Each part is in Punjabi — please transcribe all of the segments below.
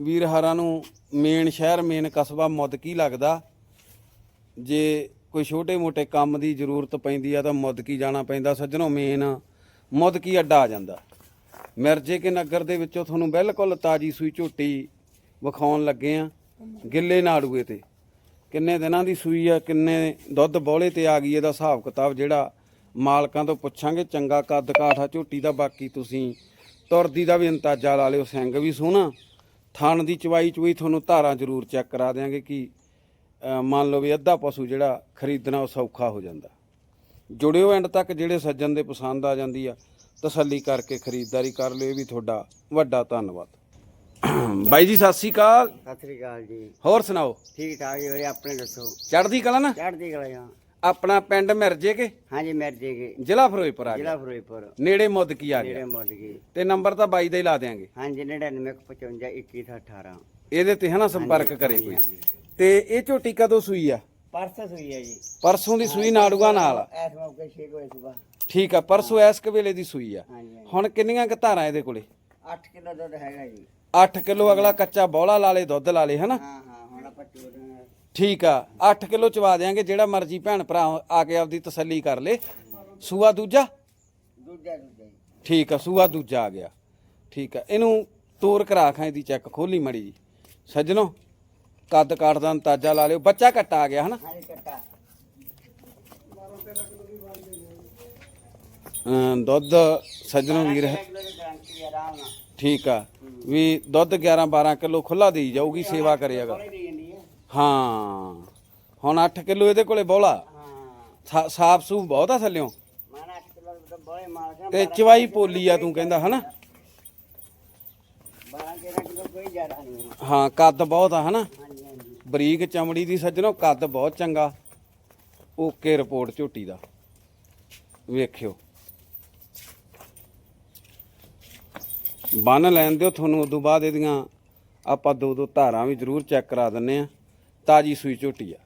ਵੀਰ ਹਰਾਂ ਨੂੰ ਮੇਨ ਸ਼ਹਿਰ, ਮੇਨ ਕਸਬਾ ਮੁੱਦਕੀ ਲੱਗਦਾ? ਜੇ ਕੋਈ ਛੋਟੇ-ਮੋਟੇ ਕੰਮ ਦੀ ਜ਼ਰੂਰਤ ਪੈਂਦੀ ਆ ਤਾਂ ਮੁਦਕੀ ਜਾਣਾ ਪੈਂਦਾ? ਸੱਜਣੋ, ਮੇਨ ਮੁੱਦਕੀ ਅੱਡਾ ਆ ਜਾਂਦਾ? ਮਿਰਜੇ ਕੇ ਨਗਰ ਦੇ ਵਿੱਚੋਂ ਤੁਹਾਨੂੰ ਬਿਲਕੁਲ ਤਾਜੀ ਸੂਈ ਝੋਟੀ ਵਿਖਾਉਣ ਲੱਗੇ ਆ, ਗਿੱਲੇ ਨਾੜੂਏ ਤੇ। ਕਿੰਨੇ ਦਿਨਾਂ ਦੀ ਸੂਈ ਆ, ਕਿੰਨੇ ਦੁੱਧ ਬੋਲੇ ਤੇ ਆ ਗਈ ਇਹਦਾ ਹਿਸਾਬ ਕਿਤਾਬ ਜਿਹੜਾ ਮਾਲਕਾਂ ਤੋਂ ਪੁੱਛਾਂਗੇ, ਚੰਗਾ ਕੱਦ ਕਾਠਾ ਝੋਟੀ ਦਾ, ਬਾਕੀ ਤੁਸੀਂ ਤੁਰਦੀ ਦਾ ਵੀ ਅੰਦਾਜ਼ਾ ਲਾ ਲਿਓ, ਸਿੰਘ ਵੀ ਸੋਹਣਾ। ਥਣ ਦੀ ਚਵਾਈ ਚਵਾਈ ਤੁਹਾਨੂੰ ਧਾਰਾਂ ਜ਼ਰੂਰ ਚੈੱਕ ਕਰਾ ਦਿਆਂਗੇ ਕਿ ਮੰਨ ਲਓ ਵੀ ਅੱਧਾ ਪਸ਼ੂ ਜਿਹੜਾ ਖਰੀਦਣਾ ਉਹ ਸੌਖਾ ਹੋ ਜਾਂਦਾ। ਜੁੜਿਓ ਐਂਡ ਤੱਕ ਜਿਹੜੇ ਸੱਜਣ ਦੇ ਪਸੰਦ ਆ ਜਾਂਦੀ ਆ ਤਸੱਲੀ ਕਰਕੇ ਖਰੀਦਦਾਰੀ ਕਰ ਲਿਓ ਇਹ ਵੀ ਤੁਹਾਡਾ ਵੱਡਾ ਧੰਨਵਾਦ। ਬਾਈ ਜੀ ਸਤਿ ਸ੍ਰੀ ਅਕਾਲ। ਸਤਿ ਸ੍ਰੀ ਅਕਾਲ ਜੀ। ਹੋਰ ਸੁਣਾਓ? ਠੀਕ ਠਾਕ ਜੀ ਵੀਰੇ ਆਪਣੇ ਦੱਸੋ? ਚੜ੍ਹਦੀ ਕਲਾ ਨਾ? ਚੜ੍ਹਦੀ ਕਲਾ ਜਾਂ ਆਪਣਾ ਪਿੰਡ ਮਿਰਜੇ ਕੇ ਹਾਂਜੀ ਮਿਰਜੇ ਕੇ ਜ਼ਿਲ੍ਹਾ ਫਿਰੋਜ਼ਪੁਰ ਆ ਗਿਆ। ਜ਼ਿਲ੍ਹਾ ਫਿਰੋਜ਼ਪੁਰ। ਨੇੜੇ ਮੁੱਦਕੀ ਆ ਨੇੜੇ ਗਿਆ ਮੁੱਢ ਗਏ ਤੇ ਨੰਬਰ ਤਾਂ ਬਾਈ ਦਾ ਹੀ ਲਾ ਦਿਆਂਗੇ। ਹਾਂਜੀ 9955 2118 ਇਹਦੇ ਤੇ ਹਨਾ ਸੰਪਰਕ ਕਰੇ ਕੋਈ। ਤੇ ਇਹ ਝੋਟੀ ਕਦੋਂ ਸੂਈ ਆ? ਪਰਸ ਸੂਈ ਹੈ ਜੀ। ਪਰਸੋਂ ਦੀ ਸੂਈ ਨਾੜੂਆ ਨਾਲ। ਆ। ਐਸ ਮੌਕੇ 6 ਵਜੇ ਸਵੇਰ। ਠੀਕ ਆ ਪਰਸੋਂ ਐਸ ਕੁ ਵੇਲੇ ਦੀ ਸੂਈ ਆ। ਹੁਣ ਕਿੰਨੀਆਂ ਕੁ ਧਾਰਾਂ ਇਹਦੇ ਕੋਲੇ? 8 ਕਿਲੋ ਦੁੱਧ ਹੈਗਾ ਜੀ। 8 ਕਿਲੋ ਅਗਲਾ ਕੱਚਾ ਬੌਲਾ ਲਾਲੇ ਦੁੱਧ ਲਾਲੇ ਹਨਾ? ਹਾਂ ਹਾਂ ਹੁਣ ਆਪਾਂ ਚੋਰਾਂ ਠੀਕ ਆ 8 ਕਿਲੋ ਚਵਾ ਦਿਆਂਗੇ ਜਿਹੜਾ ਮਰਜ਼ੀ ਭੈਣ ਭਰਾ ਆ ਕੇ ਆਪਦੀ ਤਸੱਲੀ ਕਰ ਲੇ। ਸੂਆ ਦੂਜਾ? ਦੂਜਾ ਦੂਜਾ ਜੀ। ਠੀਕ ਆ ਸੂਆ ਦੂਜਾ ਆ ਗਿਆ। ਠੀਕ ਆ ਇਹਨੂੰ ਤੋਰ ਕਰਾ ਖਾਂ ਇਹਦੀ ਚੈੱਕ ਖੋਲੀ ਮੜੀ ਜੀ। ਸੱਜਣੋ ਕੱਦ ਕਾਠ ਦਾ ਅੰਦਾਜ਼ਾ ਲਾ ਲਿਓ ਬੱਚਾ ਕੱਟਾ ਆ ਗਿਆ ਹਨਾ? ਦੁੱਧ ਸੱਜਣੋ ਵੀਰ ਹੈ। ਠੀਕ ਆ ਵੀ ਦੁੱਧ 11 12 ਕਿਲੋ ਖੁੱਲਾ ਦੇਈ ਜਾਊਗੀ ਸੇਵਾ ਕਰੇਗਾ ਹੈ। ਹੁਣ 8 ਕਿਲੋ ਇਹਦੇ ਕੋਲੇ ਬੋਲਾ। ਹਾਂ। ਸਾਫ਼ ਸੂਫ ਬਹੁਤ ਆ ਥੱਲਿਓ। ਮਾਨਾ 8 ਕਿਲੋ ਦਾ ਬੜੇ ਮਾਲਕ ਤੇ ਚਵਾਈ ਪੋਲੀ ਆ ਤੂੰ ਕਹਿੰਦਾ ਹਨਾ? 12 13 ਕਿਲੋ ਕੋਈ ਜ਼ਿਆਦਾ ਨਹੀਂ ਹੈ। ਕੱਦ ਬਹੁਤ ਆ ਹਨਾ? ਬਰੀਕ ਚਮੜੀ ਦੀ ਸੱਜਣੋ ਕੱਦ ਬਹੁਤ ਚੰਗਾ। ਓਕੇ ਰਿਪੋਰਟ ਝੋਟੀ ਦਾ। ਵੇਖਿਓ। ਬੰਨ ਲੈਣ ਦਿਓ ਤੁਹਾਨੂੰ ਉਦੋਂ ਬਾਅਦ ਇਹਦੀਆਂ ਆਪਾਂ ਦੋ ਦੋ ਧਾਰਾਂ ਵੀ ਜ਼ਰੂਰ ਚੈੱਕ ਕਰਾ ਦਿੰਨੇ ਆ ਤਾਜੀ ਸੂਈ ਝੋਟੀ ਆ।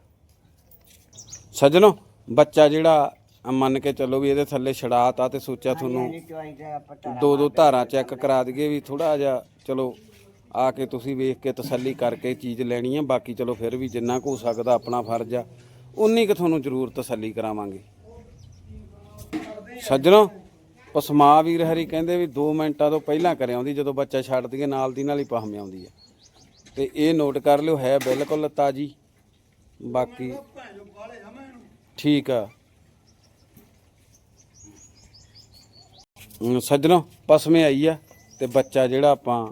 ਸੱਜਣੋ ਬੱਚਾ ਜਿਹੜਾ ਮੰਨ ਕੇ ਚੱਲੋ ਵੀ ਇਹਦੇ ਥੱਲੇ ਛੜਾਤਾ ਤੇ ਸੋਚਿਆ ਤੁਹਾਨੂੰ ਦੋ ਦੋ ਧਾਰਾਂ ਚੈੱਕ ਕਰਾ ਦਈਏ ਵੀ ਥੋੜਾ ਜਿਹਾ ਚਲੋ ਆ ਕੇ ਤੁਸੀਂ ਵੇਖ ਕੇ ਤਸੱਲੀ ਕਰਕੇ ਚੀਜ਼ ਲੈਣੀ ਆ ਬਾਕੀ ਚਲੋ ਫਿਰ ਵੀ ਜਿੰਨਾ ਕੁ ਹੋ ਸਕਦਾ ਆਪਣਾ ਫਰਜ਼ ਆ ਉਨੀ ਕੁ ਤੁਹਾਨੂੰ ਜ਼ਰੂਰ ਤਸੱਲੀ ਕਰਾਵਾਂਗੇ। ਸੱਜਣੋ ਪਸਮਾ ਵੀਰ ਹਰੀ ਕਹਿੰਦੇ ਵੀ 2 ਮਿੰਟਾਂ ਤੋਂ ਪਹਿਲਾਂ ਕਰਿਆ ਆਉਂਦੀ ਜਦੋਂ ਬੱਚਾ ਛੱਡ ਦਈਏ ਨਾਲ ਦੀ ਨਾਲ ਹੀ ਪਹਮ ਆਉਂਦੀ ਆ। ਤੇ ਇਹ ਨੋਟ ਕਰ ਲਿਓ ਹੈ ਬਿਲਕੁਲ ਤਾਜੀ। ਬਾਕੀ ਠੀਕ ਆ। ਸੱਜਣੋ ਪਸਮੇ ਆਈ ਆ ਤੇ ਬੱਚਾ ਜਿਹੜਾ ਆਪਾਂ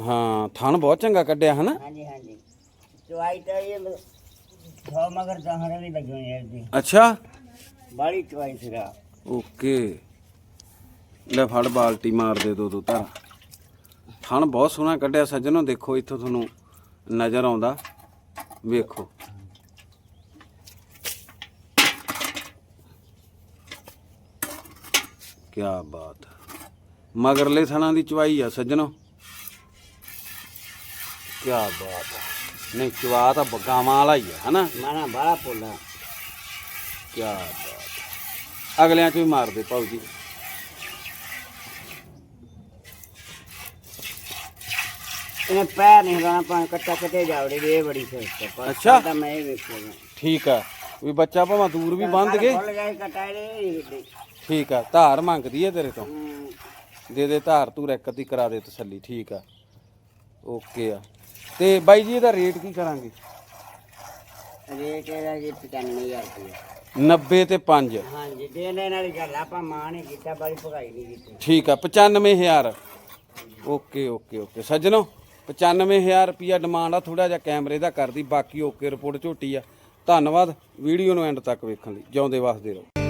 ਹਾਂ ਥਣ ਬਹੁਤ ਚੰਗਾ ਕੱਢਿਆ ਹਨਾ? ਹਾਂਜੀ ਹਾਂਜੀ। ਚੁਆਈ ਤਾਂ ਇਹ ਥੋ ਮਗਰ ਜਹਰ ਨਹੀਂ ਲੱਗੋ ਯਾਰ ਦੀ ਅੱਛਾ। ਬਾੜੀ ਚੁਆਈ ਸਿਰਾ ਓਕੇ। ਲੈ ਫੜ ਬਾਲਟੀ ਮਾਰ ਦੇ ਦੋ ਦੋ ਧਰ। ਥਣ ਬਹੁਤ ਸੋਹਣਾ ਕੱਢਿਆ ਸੱਜਣੋ ਦੇਖੋ ਇੱਥੋਂ ਤੁਹਾਨੂੰ ਨਜ਼ਰ ਆਉਂਦਾ। ਵੇਖੋ। ਕੀ ਬਾਤ। ਹੈ। ਮਗਰਲੇ ਥਣਾਂ ਦੀ ਚਵਾਈ ਆ ਸੱਜਣੋ। ਕੀ ਬਾਤ। ਹੈ ਨਹੀਂ ਚਵਾ ਤਾਂ ਬਗਾਵਾਂ ਵਾਲਾ ਹੀ ਆ ਹਨਾ? ਮਾਨਾ ਬਾੜਾ ਪੋਲਾ ਕੀ ਬਾਤ। ਹੈ। ਅਗਲਿਆਂ ਚ ਵੀ ਮਾਰਦੇ ਭਾਉ ਜੀ। ਇਹ ਪੈਰ ਨਹੀਂ ਲਾਣਾ ਪਾ ਕੱਟਾ ਕੱਟੇ ਜਾਵੜੇ ਇਹ ਬੜੀ ਸਸਤਾ ਪਰ ਅੱਛਾ। ਤਾਂ ਮੈਂ ਇਹ ਵੇਖਿਆ ਠੀਕ ਆ। ਵੀ ਬੱਚਾ ਭਾਵੇਂ ਦੂਰ ਵੀ ਬੰਦ ਗਏ ਖੁੱਲ ਜਾਏ ਕਟਾਏ ਦੇ ਠੀਕ ਆ ਧਾਰ ਮੰਗਦੀ ਹੈ ਤੇਰੇ ਤੋਂ। ਦੇ ਦੇ ਧਾਰ ਤੂੰ ਇੱਕ ਅੱਧੀ ਕਰਾ ਦੇ ਤਸੱਲੀ ਠੀਕ ਆ। ਓਕੇ ਆ। ਤੇ ਬਾਈ ਜੀ ਇਹਦਾ ਰੇਟ ਕੀ ਕਰਾਂਗੇ? ਰੇਟ ਇਹਦਾ ਜੀ 95000 ਰੁਪਏ 90 ਤੇ 5 ਹਾਂਜੀ ਦੇਣੇ ਨਾਲ ਹੀ ਗੱਲ ਆ, ਆਪਾਂ ਮਾਂ ਨੇ ਕੀਤਾ ਬੜੀ ਭਗਾਈ ਨਹੀਂ ਕੀਤੀ। ਠੀਕ ਆ 95000 ਓਕੇ ਓਕੇ ਓਕੇ। ਸੱਜਣੋ 95000 ਰੁਪਿਆ ਡਿਮਾਂਡ ਆ ਥੋੜਾ ਜਿਹਾ ਕੈਮਰੇ ਦਾ ਕਰਦੀ, ਬਾਕੀ ਓਕੇ ਰਿਪੋਰਟ ਝੋਟੀ ਆ। ਧੰਨਵਾਦ, ਵੀਡੀਓ ਨੂੰ ਐਂਡ ਤੱਕ ਵੇਖਣ ਲਈ। ਜਿਉਂਦੇ ਵਸਦੇ ਰਹੋ।